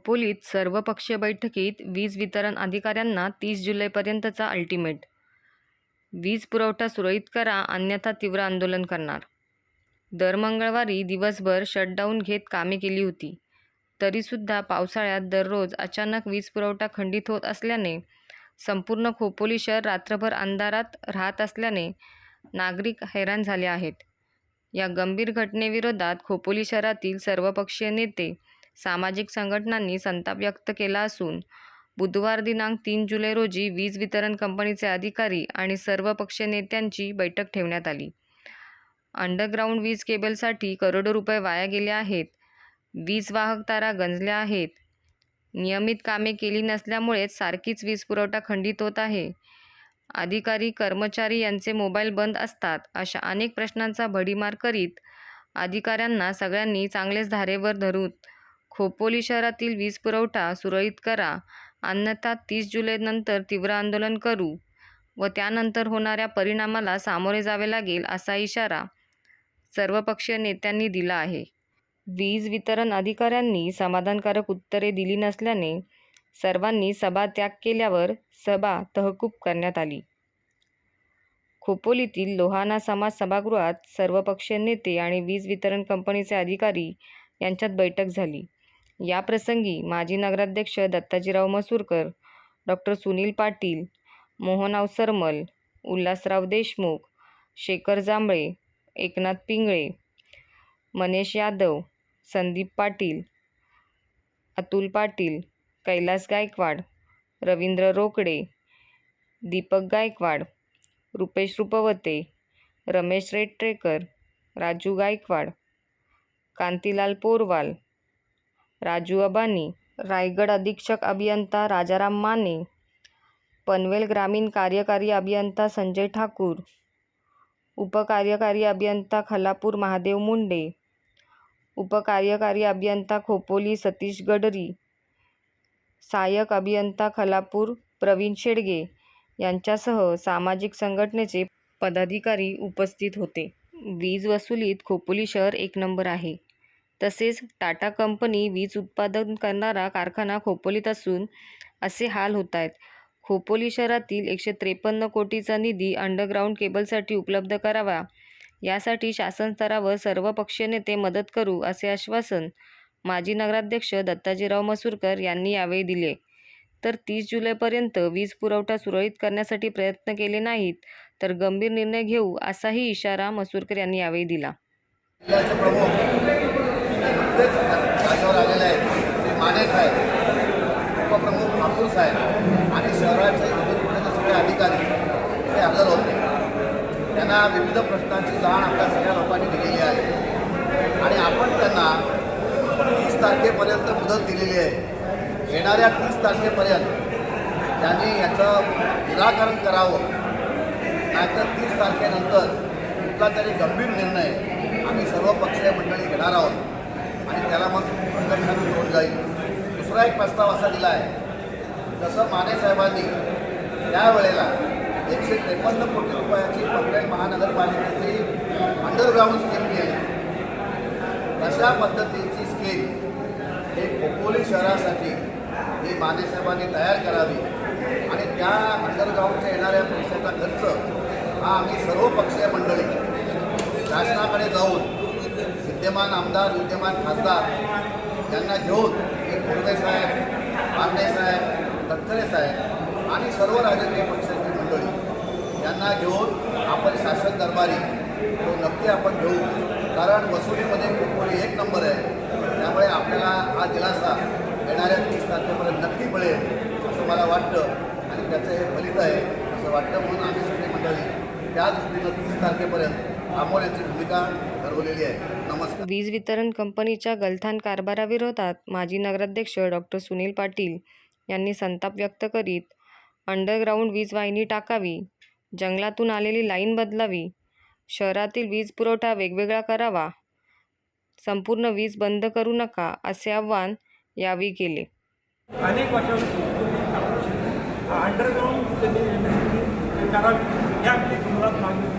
खोपोलीत सर्वपक्षीय बैठकीत वीज वितरण अधिकाऱ्यांना तीस जुलैपर्यंतचा अल्टिमेट. वीज पुरवठा सुरळीत करा अन्यथा तीव्र आंदोलन करणार. दर मंगळवारी दिवसभर शटडाऊन घेत कामे केली होती. तरीसुद्धा पावसाळ्यात दररोज अचानक वीज पुरवठा खंडित होत असल्याने संपूर्ण खोपोली शहर रात्रभर अंधारात राहत असल्याने नागरिक हैराण झाले आहेत. या गंभीर घटनेविरोधात खोपोली शहरातील सर्वपक्षीय नेते, सामाजिक संघटनांनी संताप व्यक्त केला असून बुधवार दिनांक तीन जुलै रोजी वीज वितरण कंपनीचे अधिकारी आणि सर्व पक्ष नेत्यांची बैठक ठेवण्यात आली. अंडरग्राऊंड वीज केबलसाठी करोडो रुपये वाया गेले आहेत. वीज वाहक तारा गंजल्या आहेत. नियमित कामे केली नसल्यामुळेच सारखीच वीज पुरवठा खंडित होत आहे. अधिकारी, कर्मचारी यांचे मोबाईल बंद असतात अशा अनेक प्रश्नांचा भडीमार करीत अधिकाऱ्यांना सगळ्यांनी चांगलेच धारेवर धरून खोपोली शहरातील वीज पुरवठा सुरळीत करा अन्यथा तीस जुलैनंतर तीव्र आंदोलन करू व त्यानंतर होणाऱ्या परिणामाला सामोरे जावे लागेल असा इशारा सर्वपक्षीय नेत्यांनी दिला आहे. वीज वितरण अधिकाऱ्यांनी समाधानकारक उत्तरे दिली नसल्याने सर्वांनी सभा त्याग केल्यावर सभा तहकूब करण्यात आली. खोपोलीतील लोहाना समाज सभागृहात सर्वपक्षीय नेते आणि वीज वितरण कंपनीचे अधिकारी यांच्यात बैठक झाली. याप्रसंगी माजी नगराध्यक्ष दत्ताजीराव मसूरकर, डॉक्टर सुनील पाटील, मोहन अवसरमल, उल्हासराव देशमुख, शेखर जांभळे, एकनाथ पिंगळे, मनेश यादव, संदीप पाटील, अतुल पाटील, कैलास गायकवाड, रवींद्र रोकडे, दीपक गायकवाड, रुपेश रुपवते, रमेश रेटरेकर, राजू गायकवाड, कांतीलाल पोरवाल, राजू अबानी, रायगड अधीक्षक अभियंता राजाराम माने, पनवेल ग्रामीण कार्यकारी अभियंता संजय ठाकूर, उपकार्यकारी अभियंता खलापूर महादेव मुंडे, उपकार्यकारी अभियंता खोपोली सतीश गडरी, सहाय्यक अभियंता खलापूर प्रवीण शेडगे यांच्यासह सामाजिक संघटनेचे पदाधिकारी उपस्थित होते. वीज वसुलीत खोपोली शहर एक नंबर आहे. तसेच टाटा कंपनी वीज उत्पादन करणारा कारखाना खोपोलीत असून असे हाल होत आहेत खोपोली शहरातील एकशे त्रेपन्न कोटीचा निधी अंडरग्राऊंड केबलसाठी उपलब्ध करावा यासाठी शासन स्तरावर सर्वपक्षीय नेते मदत करू असे आश्वासन माजी नगराध्यक्ष दत्ताजीराव मसूरकर यांनी यावेळी दिले. तर तीस जुलैपर्यंत वीज पुरवठा सुरळीत करण्यासाठी प्रयत्न केले नाहीत तर गंभीर निर्णय घेऊ असाही इशारा मसूरकर यांनी यावेळी दिला. जिल्ह्याचे प्रमुख जागेवर आलेले आहेत. श्री माने साहेब उपप्रमुख ठाकूर साहेब आणि शहराचे विविध सगळे अधिकारी ते हजर होते. त्यांना विविध प्रश्नांची जाण आपल्या सगळ्या लोकांनी दिलेली आहे. आणि आपण त्यांना तीस तारखेपर्यंत मुदत दिलेली आहे. येणाऱ्या तीस तारखेपर्यंत त्यांनी याचं निराकरण करावं. नाहीतर तीस तारखेनंतर कुठला तरी गंभीर निर्णय आम्ही सर्व पक्षीय मंडळी घेणार आहोत. आणि त्याला मग प्रकर्षाने तोड जाईल. दुसरा एक प्रस्ताव असा दिला आहे जसं माने साहेबांनी त्यावेळेला एकशे त्रेपन्न कोटी रुपयाची पनवेल महानगरपालिकेची अंडरग्राऊंड स्कीम केली. तशा पद्धतीची स्कीम हे खोपोली शहरासाठी ही माने साहेबांनी तयार करावी. आणि त्या अंडरग्राऊंडच्या येणाऱ्या पैशाचा खर्च हा आम्ही सर्व पक्षीय मंडळी शासनाकडे जाऊन विद्यमान आमदार विद्यमान खासदार यांना घेऊन हे कोरडे साहेब पांडे साहेब तटकरे साहेब आणि सर्व राजकीय पक्षांची मंडळी यांना घेऊन आपण शासन दरबारी तो नक्की आपण घेऊ. कारण वसुलीमध्ये खोपोली एक नंबर आहे. त्यामुळे आपल्याला हा दिलासा येणाऱ्या तीस तारखेपर्यंत नक्की मिळेल असं मला वाटतं आणि त्याचं हे फलित आहे असं वाटतं म्हणून आम्ही सगळी मंडळी त्या दृष्टीनं तीस तारखेपर्यंत भूमिका ठरवलेली आहे नमस्कार वीज वितरण कंपनीच्या गलथान कारभाराविरोधात माजी नगराध्यक्ष डॉ. सुनील पाटील यांनी संताप व्यक्त करीत अंडरग्राऊंड वीज वाहिनी टाकावी, जंगलातून आलेली लाईन बदलावी, शहरातील वीज पुरवठा वेगवेगळा करावा, संपूर्ण वीज बंद करू नका असे आवाहन यावेळी केले. अनेक वर्षांपासून अंडरग्राऊंड करावी या आपली मागणी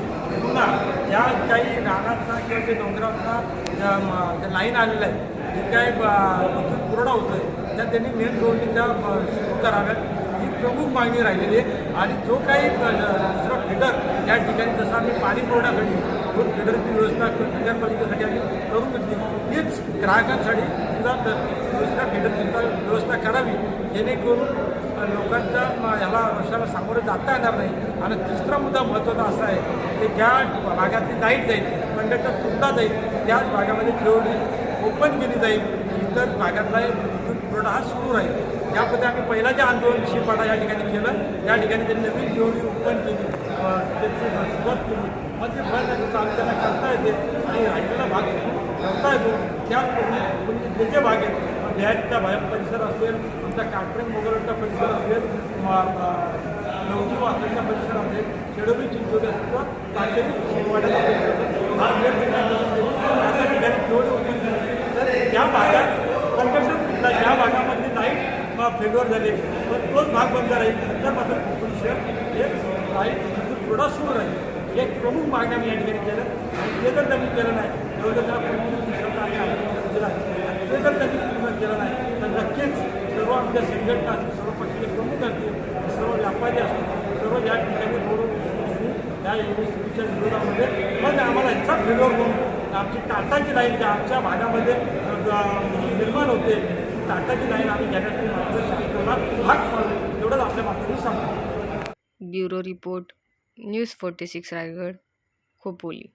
पुन्हा या काही रानातला किंवा ते डोंगरातला ज्या लाईन आलेलं आहे जे काय विद्युत पुरवठा होतो आहे त्या त्यांनी मेन रोडने त्या सुरू कराव्यात. ही प्रमुख मागणी राहिलेली आहे. आणि जो काही दुसरा फिडर या ठिकाणी जसं आम्ही पाणी पुरवठ्यासाठी दोन फिडरची व्यवस्था नगरपालिकेसाठी आम्ही करून घेतली हीच ग्राहकांसाठी सुद्धा दुसऱ्या फिडरची व्यवस्था करावी जेणेकरून लोकांच्या ह्याला वर्षाला सामोरे जाता येणार नाही. आणि तिसरा मुद्दा महत्त्वाचा असा आहे की ज्या भागातली लाइट जाईल कंडक्टर तुटला जाईल त्याच भागामध्ये ठेवली ओपन केली जाईल इतर भागातला विद्युत पुरवठा हा सुरू राहील. त्यामध्ये आम्ही पहिला जे आंदोलन शिपाडा या ठिकाणी केलं त्या ठिकाणी त्यांनी नवीन ठेवली ओपन केली. त्याची सुरुवात केली. मग ते भर चालू त्यांना करता येते आणि राहिलेला भाग करता येतो. त्याचप्रमाणे म्हणजे जे जे भाग आहेत बिहारचा भाग परिसर असेल आमचा कात्रंग मोगलचा परिसर असेल नवजी वासनचा परिसर असेल शेडोबी चिंचोली असेल किंवा काटेरी शिरवाड्याचा परिसर असेल. हा वेळ ठिकाणी जेवढे तर त्या भागात कंडक्टर या भागामध्ये लाइट फेल्युअर झाले. तर तोच भाग बंद राहील. तर मात्र कोकण शहर हे लाइट विद्युत पुरवठा सुरू राहील. एक प्रमुख मागणी आम्ही या ठिकाणी केलं. आणि ते जर त्यांनी केलं नाही तेवढं त्याला पूर्ण श्रद्धा आणि आग्रह दिला आणि ते जर त्यांनी पूर्ण केलं नाही. तर नक्कीच सर्व आमच्या संघटना असतील सर्व पक्षाचे प्रमुख असतील सर्व व्यापारी असतील सर्व या ठिकाणी बोलून या युनिव्हर्सिटीच्या विरोधामध्ये. मग आम्हाला याचा फेल्युअर होऊन आमची टाटाची लाईन जी आमच्या भागामध्ये निर्माण होते टाटाची लाईन आम्ही घेण्यासाठी मार्गदर्शनाला भाग पाडू एवढंच आपल्या माध्यमातून सांगतो. Bureau report news forty six Raigad Khopoli.